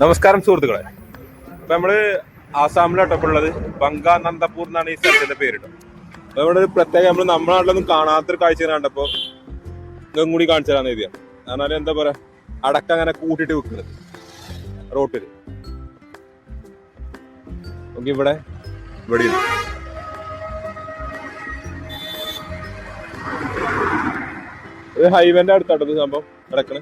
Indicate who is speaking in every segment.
Speaker 1: നമസ്കാരം സുഹൃത്തുക്കളെ. അപ്പൊ നമ്മൾ ആസാമിലോട്ടോ ഇപ്പൊ ഉള്ളത്. ബംഗാനന്ദപൂർ എന്നാണ് ഈ സ്ഥലത്തിന്റെ പേരിട്ടോ. അപ്പൊ നമ്മുടെ ഒരു പ്രത്യേക നമ്മൾ നമ്മുടെ നാട്ടിലൊന്നും കാണാത്തൊരു കാഴ്ച കണ്ടപ്പോ ഇതും കൂടി കാണിച്ചു തരാന്ന് എഴുതിയാണ് എന്നാലും എന്താ പറയാ അടക്ക അങ്ങനെ കൂട്ടിട്ട് വെക്കുന്നത് റോട്ടിൽ നോക്കി ഇവിടെ ഇവിടെ ഹൈവേന്റെ അടുത്താട്ടോ സംഭവം കിടക്കണേ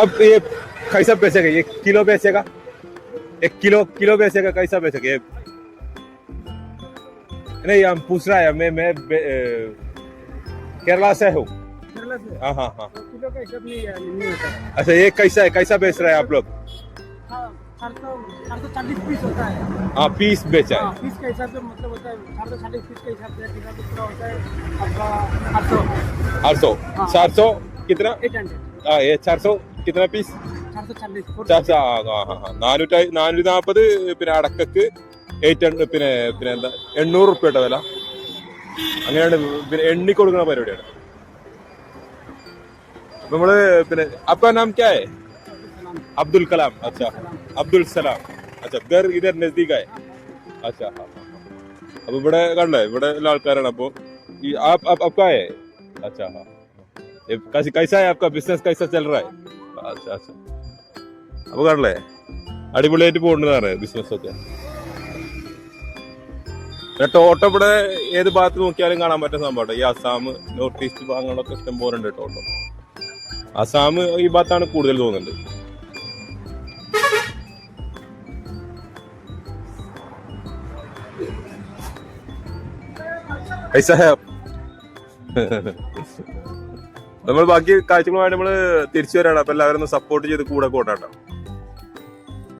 Speaker 1: अब ये कैसा बेचेगा ये किलो बेचेगा एक किलो किलो बेचेगा कैसा बेचेगा ये? नहीं हम पूछ रहा है मैं मैं केरला से हूँ। हाँ हाँ हाँ।
Speaker 2: का है है
Speaker 1: अच्छा ये कैसा है कैसा बेच रहे हैं आप लोग?
Speaker 2: हाँ चार सौ चार सौ चालीस पीस होता है
Speaker 1: हाँ पीस बेचा
Speaker 2: हाँ
Speaker 1: है
Speaker 2: पीस के हिसाब से मतलब होता है चार सौ चालीस पीस के हिसाब से कितना तो पूरा होता है आपका आठ सौ
Speaker 1: आठ सौ
Speaker 2: हाँ।
Speaker 1: चार सौ कितना
Speaker 2: एट हंड्रेड
Speaker 1: हाँ ये चार सौ कितना पीस
Speaker 2: चार सौ चालीस
Speaker 1: ചാച്ച ആ ആ ആ, ആ. നാനൂറ്റി നാനൂറ്റി നാൽപ്പത് പിന്നെ അടക്കക്ക് എയ്റ്റ് ഹൺഡ്രഡ് പിന്നെ പിന്നെ എന്താ എണ്ണൂറ് റുപ്യ കേട്ടോ വില അങ്ങനെയാണ് പിന്നെ എണ്ണി കൊടുക്കുന്ന പരിപാടിയാണ് അപ്പൊ നമ്മള് പിന്നെ അപ്പ നാം ക്യാ ഹൈ അബ്ദുൽ കലാം അച്ഛാ അബ്ദുൽ സലാം. അച്ഛാ ദർ ഇതർ നസ്ദീഖായ. അച്ഛാ അപ്പൊ ഇവിടെ കണ്ടേ ഇവിടെ ഉള്ള ആൾക്കാരാണ്. അപ്പോ ഈ ആപ് ആപ് അപ്കായ അച്ഛാ ഹാ കൈസ ആപ്കാ ബിസിനസ് കൈസ ചെൽ റാ അച്ഛാ അച്ഛാ. അപ്പൊ കണ്ടല്ലേ അടിപൊളിയായിട്ട് പോകുന്നതാണ് ബിസിനസ് ഒക്കെ ടോട്ടോ ഇവിടെ ഏത് ഭാഗത്ത് നോക്കിയാലും കാണാൻ പറ്റുന്ന സംഭവം ഈ അസാം നോർത്ത് ഈസ്റ്റ് ഭാഗങ്ങളൊക്കെ ഇഷ്ടം പോലെ ഉണ്ട് ടോട്ടോ അസാം ഈ ഭാഗത്താണ് കൂടുതൽ തോന്നുന്നുണ്ട്. പൈസ നമ്മൾ ബാക്കി കാഴ്ചകളുമായിട്ട് നമ്മൾ തിരിച്ചു വരാണ്. അപ്പൊ എല്ലാവരും സപ്പോർട്ട് ചെയ്ത് കൂടെ കൂട്ടാട്ടോ